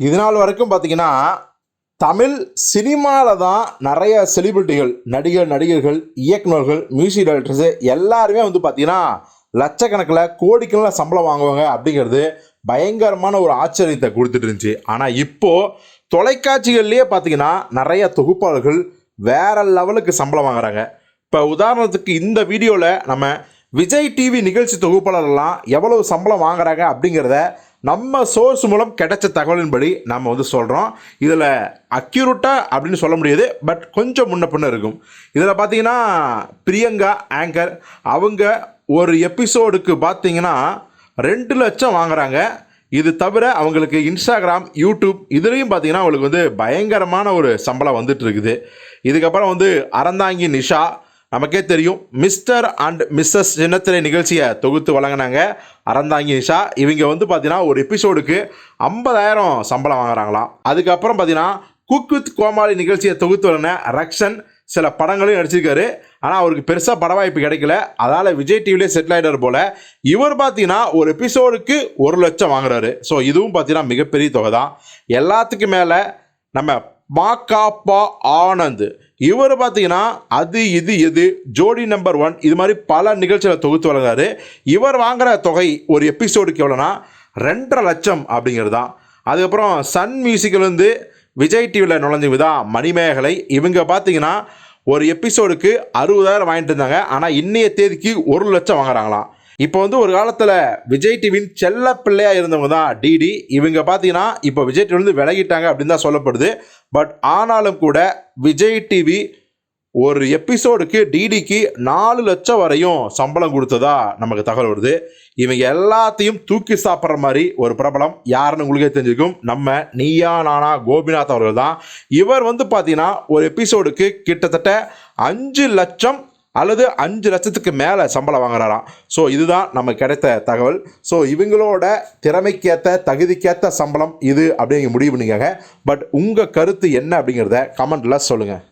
இது நாள் வரைக்கும் பார்த்தீங்கன்னா தமிழ் சினிமாவில் தான் நிறைய செலிபிரிட்டிகள் நடிகர் நடிகர்கள் இயக்குநர்கள் மியூசிக் டைரக்டர்ஸு எல்லாருமே வந்து பார்த்தீங்கன்னா லட்சக்கணக்கில் கோடிக்கணில் சம்பளம் வாங்குவாங்க அப்படிங்கிறது பயங்கரமான ஒரு ஆச்சரியத்தை கொடுத்துட்டு இருந்துச்சு. ஆனால் இப்போது தொலைக்காட்சிகள்லேயே பார்த்தீங்கன்னா நிறைய தொகுப்பாளர்கள் வேற லெவலுக்கு சம்பளம் வாங்குறாங்க. இப்போ உதாரணத்துக்கு இந்த வீடியோவில் நம்ம விஜய் டிவி நிகழ்ச்சி தொகுப்பாளர்லாம் எவ்வளவு சம்பளம் வாங்குறாங்க அப்படிங்கிறத நம்ம சோர்ஸ் மூலம் கிடைச்ச தகவலின்படி நம்ம வந்து சொல்கிறோம் இதில் அக்யூரேட்டாக அப்படின்னு சொல்ல முடியாது பட் கொஞ்சம் முன்ன பின்ன இருக்கும். இதில் பார்த்தீங்கன்னா பிரியங்கா ஆங்கர் அவங்க ஒரு எபிசோடுக்கு பார்த்தீங்கன்னா ரெண்டு லட்சம் வாங்குறாங்க. இது தவிர அவங்களுக்கு இன்ஸ்டாகிராம் யூடியூப் இதுலேயும் பார்த்தீங்கன்னா அவங்களுக்கு வந்து பயங்கரமான ஒரு சம்பளம் வந்துட்டு இருக்குது. இதுக்கப்புறம் வந்து அறந்தாங்கி நிஷா நமக்கே தெரியும் மிஸ்டர் அண்ட் மிஸ்ஸஸ் சின்னத்திரை நிகழ்ச்சியை தொகுத்து வழங்கினாங்க அறந்தாங்கி நிஷா. இவங்க வந்து பார்த்தீங்கன்னா ஒரு எபிசோடுக்கு ஐம்பதாயிரம் சம்பளம் வாங்குறாங்களாம் அதுக்கப்புறம் பார்த்தீங்கன்னா குக் வித் கோமாளி நிகழ்ச்சியை தொகுத்து வழங்கின ரக்ஷன் சில படங்களையும் நடிச்சிருக்காரு. ஆனால் அவருக்கு பெருசாக பட வாய்ப்பு கிடைக்கல. அதால் விஜய் டிவிலே செட்டில் ஆகிட்டார் போல். இவர் பார்த்தீங்கன்னா ஒரு எபிசோடுக்கு ஒரு லட்சம் வாங்குறாரு. ஸோ இதுவும் பார்த்தீங்கன்னா மிகப்பெரிய தொகை தான் எல்லாத்துக்கும் மேலே நம்ம மாகாப்பா ஆனந்த். இவர் பார்த்தீங்கன்னா அது இது எது ஜோடி நம்பர் ஒன் இது மாதிரி பல நிகழ்ச்சிகளை தொகுத்து வழங்குறாரு இவர் வாங்குகிற தொகை ஒரு எபிசோடுக்கு எவ்வளோனா ரெண்டரை லட்சம் அப்படிங்கிறது தான். அதுக்கப்புறம் சன் மியூசிக்லேருந்து விஜய் டிவியில் நுழைஞ்சவங்க தான் மணிமேகலை இவங்க பார்த்தீங்கன்னா ஒரு எபிசோடுக்கு அறுபதாயிரம் வாங்கிட்டு இருந்தாங்க. ஆனால் இன்றைய தேதிக்கு ஒரு லட்சம் வாங்குறாங்களாம். இப்போ வந்து ஒரு காலத்தில் விஜய் டிவியின் செல்ல பிள்ளையாக இருந்தவங்க தான் டிடி. இவங்க பார்த்தீங்கன்னா இப்போ விஜய் டிவிலேருந்து விலகிட்டாங்க அப்படின்னு தான் சொல்லப்படுது. பட் ஆனாலும் கூட விஜய் டிவி ஒரு எபிசோடுக்கு டிடிக்கு நாலு லட்சம் வரையும் சம்பளம் கொடுத்ததா நமக்கு தகவல் வருது. இவங்க எல்லாத்தையும் தூக்கி சாப்பிட்ற மாதிரி ஒரு பிரபலம் யாருன்னு உங்களுக்கே தெரிஞ்சுக்கும் நம்ம நீயா நானா கோபிநாத் அவர்கள் தான். இவர் வந்து பார்த்தீங்கன்னா ஒரு எபிசோடுக்கு கிட்டத்தட்ட அஞ்சு லட்சம் அல்லது அஞ்சு லட்சத்துக்கு மேலே சம்பளம் வாங்குறாராம். ஸோ இதுதான் நமக்கு கிடைத்த தகவல். ஸோ இவங்களோட திறமைக்கேற்ற தகுதிக்கேற்ற சம்பளம் இது அப்படிங்க முடிவு பண்ணிக்கோங்க பட் உங்கள் கருத்து என்ன அப்படிங்கிறத கமெண்ட்டில் சொல்லுங்கள்